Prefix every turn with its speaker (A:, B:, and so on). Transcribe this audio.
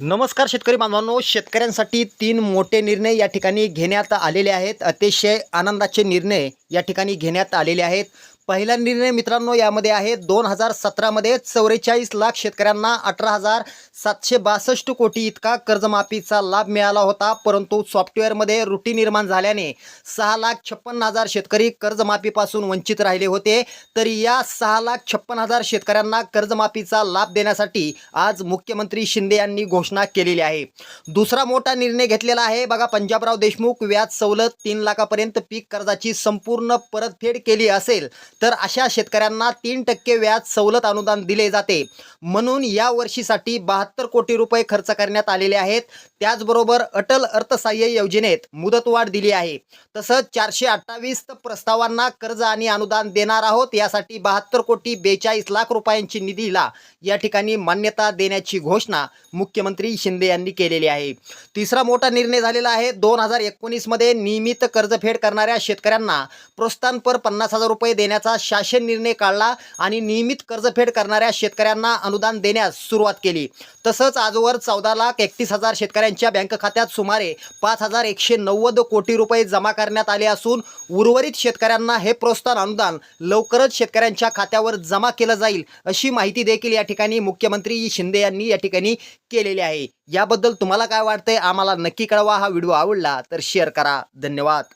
A: नमस्कार शेतकरी बांधवांनो शेतकऱ्यांसाठी तीन मोठे निर्णय या ठिकाणी घेण्यात आलेले आहेत. अतिशय आनंदाचे निर्णय या ठिकाणी घेण्यात आलेले आहेत. पहिला निर्णय मित्रांनो यामध्ये आहे. दोन हजार सतरामध्ये चौवेचाळीस लाख शेतकऱ्यांना अठरा हजार सातशे बासष्ट कोटी इतका कर्जमाफीचा लाभ मिळाला होता. परंतु सॉफ्टवेअरमध्ये रुटी निर्माण झाल्याने सहा लाख छप्पन्न हजार शेतकरी कर्जमाफीपासून वंचित राहिले होते. तर या सहा लाख छप्पन हजार शेतकऱ्यांना कर्जमाफीचा लाभ देण्यासाठी आज मुख्यमंत्री शिंदे यांनी घोषणा केलेली आहे. दुसरा मोठा निर्णय घेतलेला आहे. बघा पंजाबराव देशमुख व्याज सवलत तीन लाखापर्यंत पीक कर्जाची संपूर्ण परतफेड केली असेल. तर अशा शेतकऱ्यांना तीन टक्के व्याज सवलत अनुदान दिले जाते. म्हणून या वर्षीसाठी बहात्तर कोटी रुपये खर्च करण्यात आलेले आहेत. त्याचबरोबर अटल अर्थसहाय्य योजनेत मुदतवाढ दिली आहे. तसंच चारशे अठ्ठावीस प्रस्तावांना कर्ज आणि अनुदान देणार आहोत. यासाठी बहात्तर कोटी बेचाळीस लाख रुपयांची निधीला या ठिकाणी मान्यता देण्याची घोषणा मुख्यमंत्री शिंदे यांनी केलेली आहे. तिसरा मोठा निर्णय झालेला आहे. दोन हजार एकोणीसमध्ये नियमित कर्जफेड करणाऱ्या शेतकऱ्यांना प्रोत्साहनपर पन्नास हजार रुपये देण्याचा शासन निर्णय काढला आणि नियमित कर्जफेड करणाऱ्या शेतकऱ्यांना अनुदान देण्यास सुरुवात केली. तसंच आजवर चौदा लाख एकतीस हजार शेतकऱ्यांच्या बँक खात्यात सुमारे पाच हजार एकशे नव्वद कोटी रुपये जमा करण्यात आले असून उर्वरित शेतकऱ्यांना हे प्रोत्साहन अनुदान लवकरच शेतकऱ्यांच्या खात्यावर जमा केलं जाईल अशी माहिती देखील या ठिकाणी मुख्यमंत्री शिंदे यांनी या ठिकाणी केलेली आहे. याबद्दल तुम्हाला काय वाटतंय? आम्हाला नक्की कळवा. हा व्हिडिओ आवडला तर शेअर करा. धन्यवाद.